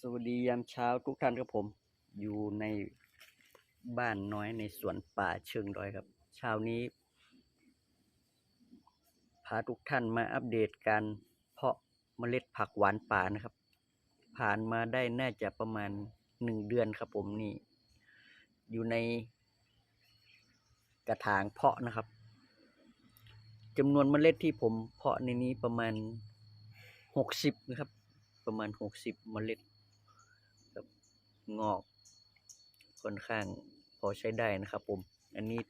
สวัสดียามเช้าทุกท่านครับผม อยู่ในบ้านน้อยในสวนป่าเชิงดอยครับ เช้านี้ พาทุกท่านมาอัปเดตการเพาะเมล็ดผักหวานป่านะครับ ผ่านมาได้น่าจะประมาณหนึ่งเดือนครับผมนี่ อยู่ในกระถางเพาะนะครับจำนวนเมล็ดที่ผมเพาะในนี้ประมาณหกสิบนะครับประมาณหกสิบเมล็ด งอกค่อนข้างพอใช้ได้นะครับ ผม อันนี้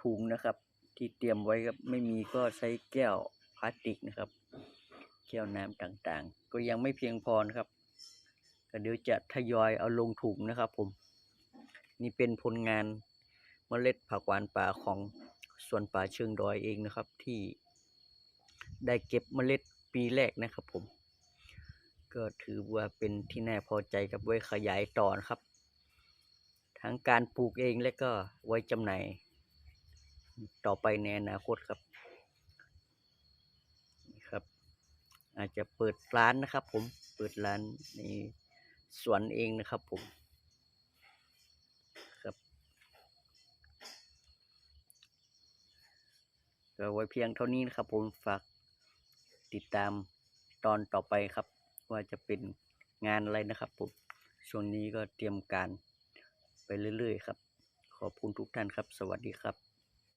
ถุงนะครับ ที่เตรียมไว้ครับไม่มีก็ใช้แก้วพลาสติกนะครับ แก้วน้ำต่างๆ ก็ยังไม่เพียงพอนะครับก็เดี๋ยวจะทยอยเอาลงถุงนะครับ ผม นี่เป็นผลงานเมล็ดผักหวานป่าของสวนป่าเชิงดอยเองนะครับ ที่ได้เก็บเมล็ดปีแรกนะครับผม ก็ถือว่าเป็นที่น่าพอใจกับไว้ขยายต่อนะครับ ทั้งการปลูกเองและก็ไว้จำหน่ายต่อไปในอนาคตครับครับ อาจจะเปิดร้านนะครับ ผมเปิดร้านในสวนเองนะครับผมครับก็ไว้เพียงเท่านี้นะครับผมฝากติดตามตอนต่อไปครับ ว่าจะเป็นงานอะไรนะครับผมช่วงนี้ก็เตรียมการไปเรื่อยๆครับ ขอบคุณทุกท่านครับ สวัสดีครับ